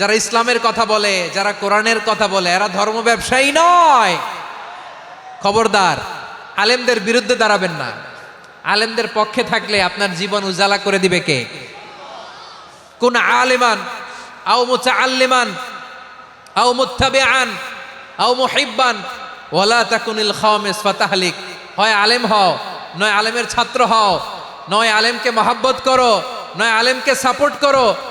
যারা ইসলামের কথা বলে, যারা কোরআনের কথা বলে, এরা ধর্ম ব্যবসায়ী নয়। খবরদার, আলেমদের বিরুদ্ধে দাঁড়াবেন না। আলেমদের পক্ষে থাকলে আপনার জীবন উজালা করে দিবে কে? কোন আলেমান, আও মুচা আল্লিমান আও মুত্তাবে আন আও মুহিব্বান, ওয়ালা তাকুনিল খাওয়ামেস ফাতাহলিক। হয় আলেম হও, নয় আলেমের ছাত্র হও, নয় আলেমকে মহাব্বত করো, নয় আলেমকে সাপোর্ট করো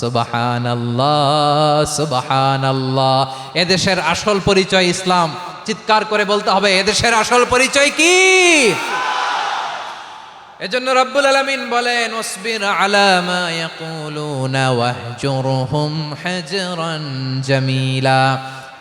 সুবাহান আল্লাহ সুবাহান আল্লাহ এদেশের আসল পরিচয় ইসলাম। চিৎকার করে বলতে হবে, এদেশের আসল পরিচয় কি? এজন্য রব্বুল আলামিন বলেন ওসবির আলা মা ইয়াকুলুনা ওয়াহজুরহুম হাজরান জামিলা।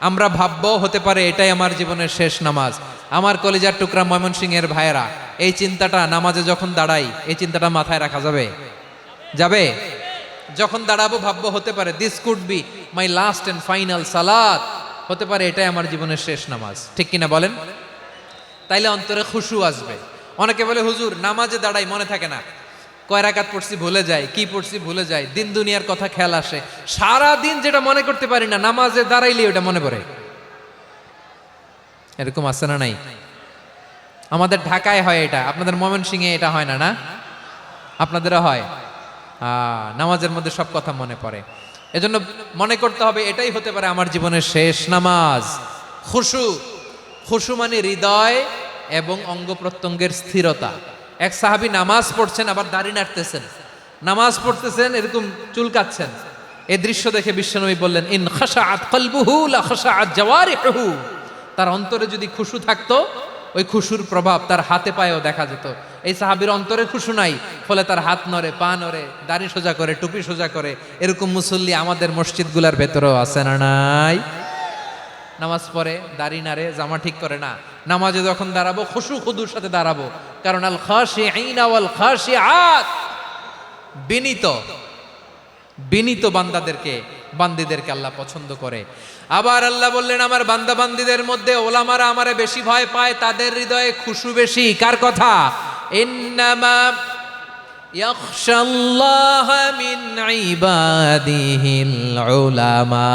আমরা ভাববো হতে পারে এটাই আমার জীবনের শেষ নামাজ। আমার কলেজার টুকরা ময়মনসিংহের ভাইয়েরা, এই চিন্তাটা নামাজে যখন দাঁড়াই, এই চিন্তাটা মাথায় রাখা যাবে? যাবে? যখন দাঁড়াবো, ভাববো হতে পারে this could be my last and final সালাত হতে পারে এটাই আমার জীবনের শেষ নামাজ। ঠিক কিনা বলেন? তাইলে অন্তরে খুশু আসবে। অনেকে বলে, হুজুর, নামাজে দাঁড়াই মনে থাকে না। কয় রাকাত পড়ছি ভুলে যায় কি পড়ছি ভুলে যায় দিন দুনিয়ার কথা খেয়াল আসে। সারা দিন যেটা মনে করতে পারি না, নামাজে দাঁড়াইলে ওটা মনে পড়ে। এরকম আছে না নাই? আমাদের ঢাকায় হয় এটা, আপনাদের ময়মনসিংহে এটা হয় না না? আপনাদেরও হয়? নামাজের মধ্যে সব কথা মনে পড়ে। এজন্য মনে করতে হবে, এটাই হতে পারে আমার জীবনের শেষ নামাজ। খুশু খুশু মানে হৃদয় এবং অঙ্গ প্রত্যঙ্গের স্থিরতা। এক সাহাবী নামাজ পড়ছেন, আবার দাড়ি নাড়তেছেন। নামাজ পড়তেছেন, এরকম চুলকাচ্ছেন এই দৃশ্য দেখে বিশ্বনবী বললেন, ইন খাশাআত কলবুহু লা খাশাআত জাওয়ারিহুহু। তার অন্তরে যদি খুশু থাকতো, ওই খুশুর প্রভাব তার হাতে পায়েও দেখা যেত। এই সাহাবির অন্তরে খুশু নাই, ফলে তার হাত নড়ে, পা নড়ে, দাড়ি সোজা করে, টুপি সোজা করে, এরকম মুসল্লি আমাদের মসজিদগুলার ভেতরেও আছে না নাই? নামাজ পড়ে, দাড়ি নাড়ে, জামা ঠিক করে না নামাজে যখন দাঁড়াবো, খুশু খুদুর সাথে দাঁড়াবো। কারণ আল খাসি আইনা ওয়াল খাসি আত বিনীত বিনীত বান্দাদেরকে, বান্দিদেরকে আল্লাহ পছন্দ করে। আবার আল্লাহ বললেন, আমার বান্দা বান্দিদের মধ্যে ওলামারা আমারে বেশি ভয় পায়, তাদের হৃদয়ে খুশু বেশি। কার কথা? ইন্নামা ইয়াখশাল্লাহ মিন ইবাদিহিল উলামা।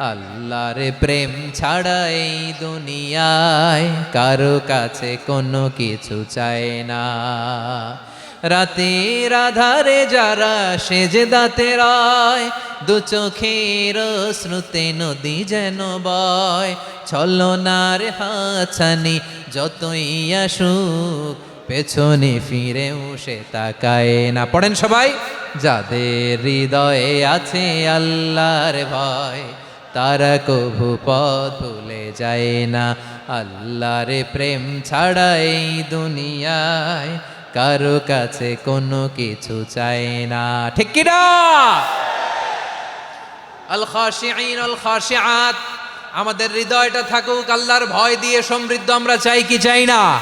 আল্লাহর প্রেম ছাড়া এই দুনিয়ায় কারও কাছে কোনো কিছু চায় না। রাতের আধারে যারা সেজে দাঁতে রায়, দু চোখের শ্রুতে নদী যেন বয়। ছলনার হাছানি যতই আসুক, পেছনে ফিরেও সে তাকায় না। পড়েন সবাই, যাদের হৃদয়ে আছে আল্লাহর ভয়। তারা কভু পথ ভুলে যায় না। আল্লাহর প্রেম ছাড়া এই দুনিয়ায় কারও কাছে কোনো কিছু চায় না। ঠিক আল আল আমাদের হৃদয়টা থাকুক, আল্লাহর ভয় দিয়ে সমৃদ্ধ আমরা চাই কি চাই না?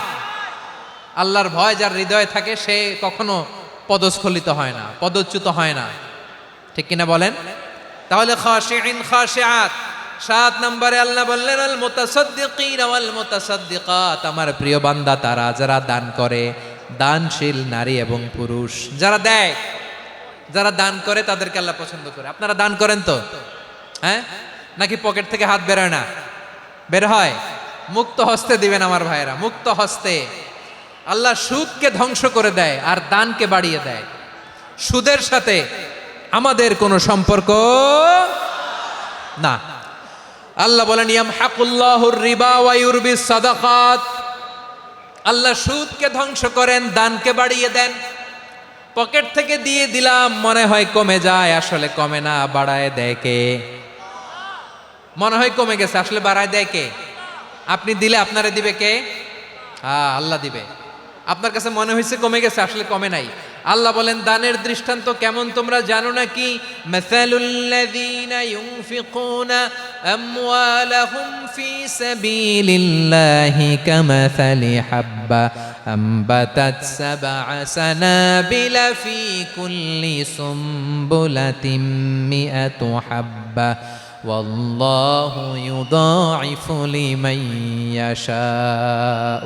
আল্লাহর ভয় যার হৃদয়ে থাকে, সে কখনো পদস্খলিত হয় না, পদচ্যুত হয় না। ঠিক কিনা বলেন? তাহলে খাশিঈন খাশিআত। সাত নম্বরে আল্লাহ বললেন, আল মুতাসাদ্দিকিন ওয়াল মুতাসাদ্দিকাত। আমার প্রিয় বান্দা, তারা যারা দান করে, দানশীল নারী এবং পুরুষ, যারা দেয়, যারা দান করে, তাদেরকে আল্লাহ পছন্দ করে। আপনারা দান করেন তো? হ্যাঁ? নাকি পকেট থেকে হাত বেরোয় না? বের হয়? মুক্ত হস্তে দিবেন আমার ভাইয়েরা, মুক্ত হস্তে। আল্লাহ সুদকে ধ্বংস করে দেয় আর দানকে বাড়িয়ে দেয়। সুদের সাথে আমাদের কোনো সম্পর্ক না। আল্লাহ বলেন ইয়াম হাকুল্লাহুর রিবা ওয়া ইউরবিস সাদাকাত। আল্লাহ সুদকে ধ্বংস করেন, দানকে বাড়িয়ে দেন। পকেট থেকে দিয়ে দিলাম, মনে হয় কমে যায়, আসলে কমে না, বাড়ায় দেয় কে? মনে হয় কমে গেছে, আসলে বাড়ায় দেয় কে? আপনি দিলে আপনারে দিবে কে? হ্যাঁ আল্লাহ দিবে। আপনার কাছে মনে হয়েছে কমে গেছে, আসলে কমে নাই। আল্লাহ বলেন দানের দৃষ্টান্ত কেমন তোমরা জানো না কি মাসালুল্লাযীনা ইউনফিকুনা আমওয়ালাহুম ফি সাবিলিল্লাহি কামাসালি হাব্বা আম্বাতাত সাবআ সানাবিলা ফি কুল্লি সুম্বুলাতিন মিআতু হাব্বা والله يضاعف لمن يشاء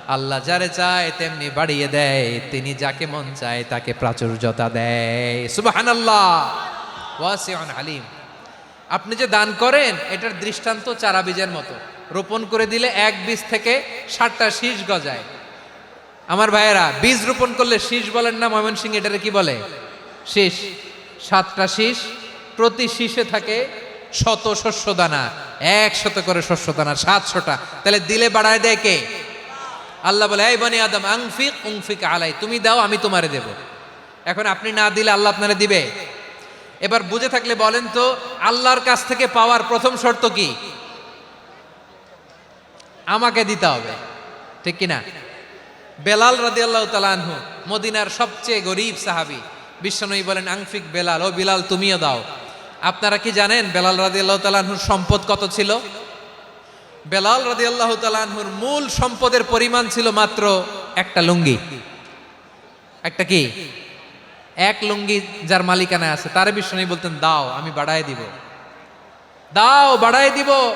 আল্লাহ যারে চায় তেমনি বাড়িয়ে দেয়, তিনি যাকে মন চায় তাকে প্রাচুর্যতা দেয়। সুবহানাল্লাহ। ওয়াসিউন আলিম আপনি যে দান করেন, এটার দৃষ্টান্ত চারা বীজের মতো। রোপণ করে দিলে এক বীজ থেকে ষাটটা শীষ গজায়। আমার ভাইয়েরা, বীজ রোপণ করলে শীষ বলেন না ময়মনসিং এটারে কি বলে? শীষ। সাতটা শীষ, প্রতি শীষে থাকে শত শস্য দানা একশত করে শস্য দানা সাতশোটা। তাহলে দিলে বাড়ায় দেয় কে? আল্লাহ বলে, এই বনি আদম, আংফিক, উংফিক আলাই, তুমি দাও, আমি তোমারে দেব। এখন আপনি না দিলে আল্লাহ আপনারে দিবে? এবার বুঝে থাকলে বলেন তো, আল্লাহর কাছ থেকে পাওয়ার প্রথম শর্ত কি? আমাকে দিতে হবে। ঠিক কিনা? বেলাল রাদি আল্লাহ তালানহু মদিনার সবচেয়ে গরিব সাহাবি, বিশ্বনবী বলেন, আংফিক বেলাল, ও বিলাল, তুমিও দাও। আপনারা কি জানেন বেলাল রাদি আল্লাহ তালানহুর সম্পদ কত ছিল? বেলাল রাদি আল্লাহ তালানহুর মূল সম্পদের পরিমাণ ছিল মাত্র একটা লুঙ্গি। একটা কি? এক লুঙ্গি যার মালিকানায় আছে। তার বিশ্বনবী বলতেন, দাও, আমি বাড়ায় দিব। দাও, বাড়ায় দিব।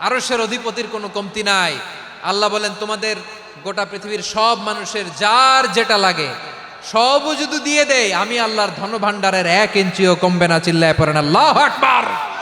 আরশের অধিপতির কোনো কমতি নাই। আল্লাহ বলেন, তোমাদের গোটা পৃথিবীর সব মানুষের যার যেটা লাগে সবও যদি দিয়ে দেয়, আমি আল্লাহর ধন ভাণ্ডারের এক ইঞ্চিও কমবে না, চিল্লায় পড়েন আল্লাহ আকবার।